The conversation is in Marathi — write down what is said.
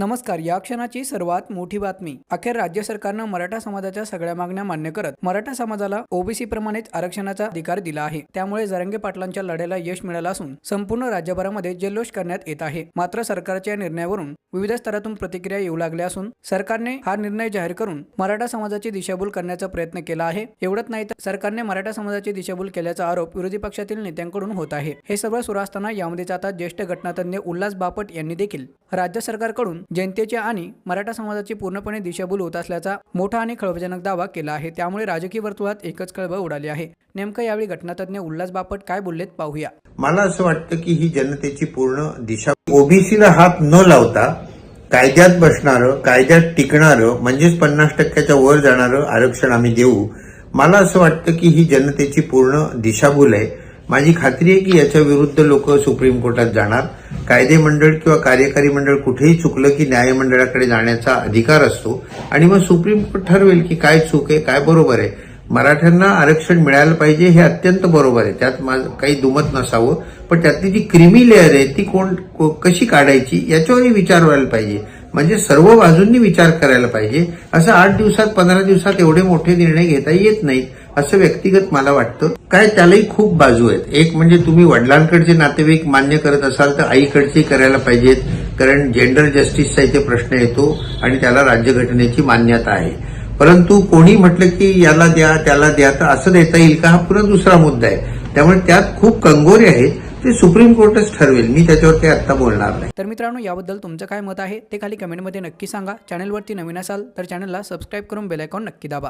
नमस्कार या क्षणाची सर्वात मोठी बातमी. अखेर राज्य सरकारनं मराठा समाजाच्या सगळ्या मागण्या मान्य करत मराठा समाजाला ओबीसी प्रमाणेच आरक्षणाचा अधिकार दिला आहे. त्यामुळे जरंगे पाटलांच्या लढ्याला यश मिळालं असून संपूर्ण राज्यभरामध्ये जल्लोष करण्यात येत आहे. मात्र सरकारच्या या निर्णयावरून विविध स्तरातून प्रतिक्रिया येऊ लागल्या असून सरकारने हा निर्णय जाहीर करून मराठा समाजाची दिशाभूल करण्याचा प्रयत्न केला आहे. एवढंच नाही तर सरकारने मराठा समाजाची दिशाभूल केल्याचा आरोप विरोधी पक्षातील नेत्यांकडून होत आहे. हे सर्व सुरू असताना यामध्येच आता ज्येष्ठ घटनातज्ञ उल्हास बापट यांनी देखील राज्य सरकारकडून जनतेच्या आणि मराठा समाजाची पूर्णपणे दिशाभूल होत असल्याचा मोठा आणि खळबळजनक दावा केला आहे. त्यामुळे राजकीय वर्तुळात एकच खळबळ उडाली आहे. नेमकं यावेळी घटनातज्ञ उल्हास बापट काय बोललेत पाहूया. मला असं वाटतं की ही जनतेची पूर्ण दिशा ओबीसीला हात न लावता कायद्यात बसणारं कायद्यात टिकणारं म्हणजेच पन्नास टक्क्याच्या वर जाणारं आरक्षण आम्ही देऊ. मला असं वाटतं की ही जनतेची पूर्ण दिशाभूल आहे. माझी खात्री आहे की याच्या विरुद्ध लोक सुप्रीम कोर्टात जाणार. कायदे मंडळ किंवा कार्यकारी मंडळ कुठेही चुकलं की न्यायमंडळाकडे जाण्याचा अधिकार असतो. आणि मग सुप्रीम कोर्ट ठरवेल की काय चूक आहे काय बरोबर आहे. मराठ्यांना आरक्षण मिळायला पाहिजे हे अत्यंत बरोबर आहे. त्यात माझं काही दुमत नसावं. पण त्यातली जी क्रिमी लेअर आहे ती कोण को- कशी काढायची याच्यावरही विचार व्हायला पाहिजे. म्हणजे सर्व बाजूंनी विचार करायला पाहिजे. असं आठ दिवसात पंधरा दिवसात एवढे मोठे निर्णय घेता येत नाहीत. असं व्यक्तिगत मला वाटतं. काय त्यालाही खूप बाजू आहेत. एक म्हणजे तुम्ही वडिलांकडचे नातेवाईक मान्य करत असाल तर आईकडचे करायला पाहिजेत कारण जेंडर जस्टिसचा इथे प्रश्न येतो आणि त्याला राज्यघटनेची मान्यता आहे. परंतु कोणी म्हटलं की याला द्या त्याला द्या तर असं देता येईल का? हा पुन्हा दुसरा मुद्दा आहे. त्यामुळे त्यात खूप कंगोरे आहेत. ते सुप्रीम कोर्टच ठरवेल. मी त्याच्यावर काही आत्ता बोलणार नाही. तर मित्रांनो याबद्दल तुमचं काय मत आहे ते खाली कमेंटमध्ये नक्की सांगा. चॅनलवरती नवीन असाल तर चॅनलला सबस्क्राईब करून बेलायकॉन नक्की दाबा.